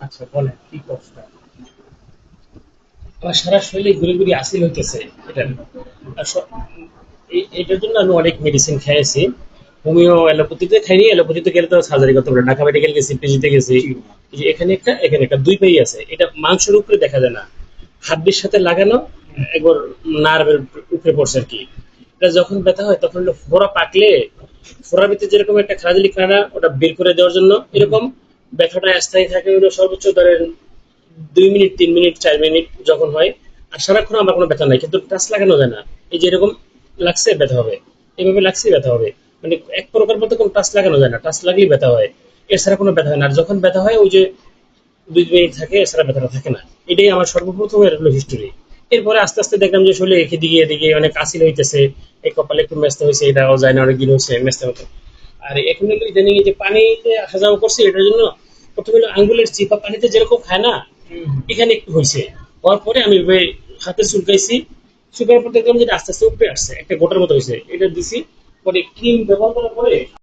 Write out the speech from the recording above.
আচ্ছা বলেন কি কষ্ট আমার সারা শরীরে ঘুরে ঘুরে আসিল হইতেছে এটা। এটার জন্য আমি অনেক মেডিসিন খেয়েছি হোমিও অ্যালোপ্যাথিতে খাইনি অ্যালোপ্যাথিতে গেলে তো সার্জারি করতে পারে ঢাকা মেডিকেল গেছি পিজিতে গেছি। এখানে একটা এখানে একটা দুই পাই আছে। এটা মাংসের উপরে দেখা যায় না। হাড্ডির সাথে লাগানো একবার নার্ভের উপরে পড়ছে আর কি। এটা যখন ব্যথা হয় তখন ফোড়া পাকলে ফোড়ার ভিতরে যেরকম একটা খারাজলি কানা ওটা বের করে দেওয়ার জন্য এরকম। ব্যথাটা স্থায়ী থাকে হলো সর্বোচ্চ ধরেন দুই মিনিট, তিন মিনিট, চার মিনিট যখন হয়, আর সারাক্ষণ আমার কোনো ব্যথা নাই, কিন্তু টাচ লাগানো যায় না। এই যে এরকম লাগছে ব্যথা হবে। এভাবে লাগছে ব্যথা হবে। মানে এক প্রকার মতো কোনো টাচ লাগানো যায় না। টাচ লাগলেই ব্যথা হয়। এছাড়া কোনো ব্যথা হয় না। আর যখন ব্যথা হয়, ওই যে দুই মিনিট থাকে, এছাড়া ব্যথাটা থাকে না। এটাই আমার সর্বপ্রথম এর হলো হিস্টোরি এরপরে আস্তে আস্তে দেখলাম যে শরীরে এদিকে এদিকে অনেক আসিল হইতেছে, এই কপালে একটু মেস্তে হয়েছে এটাও যায় না অনেক দিন হয়েছে মেস্তে মতো আর এখন হলো ইদানিং যে পানিতে আসা যাওয়া করছে এটার জন্য প্রথমে হলো আঙ্গুলের চিপা পানিতে যেরকম খায় না এখানে একটু হয়েছে। হওয়ার পরে আমি ওই হাতে চুলকাইছি। চুলকানোর পর দেখলাম যেটা আস্তে আস্তে উপরে আসছে একটা গোটার মতো হয়েছে। এটা দিছি পরে ক্রিম ব্যবহার করার পরে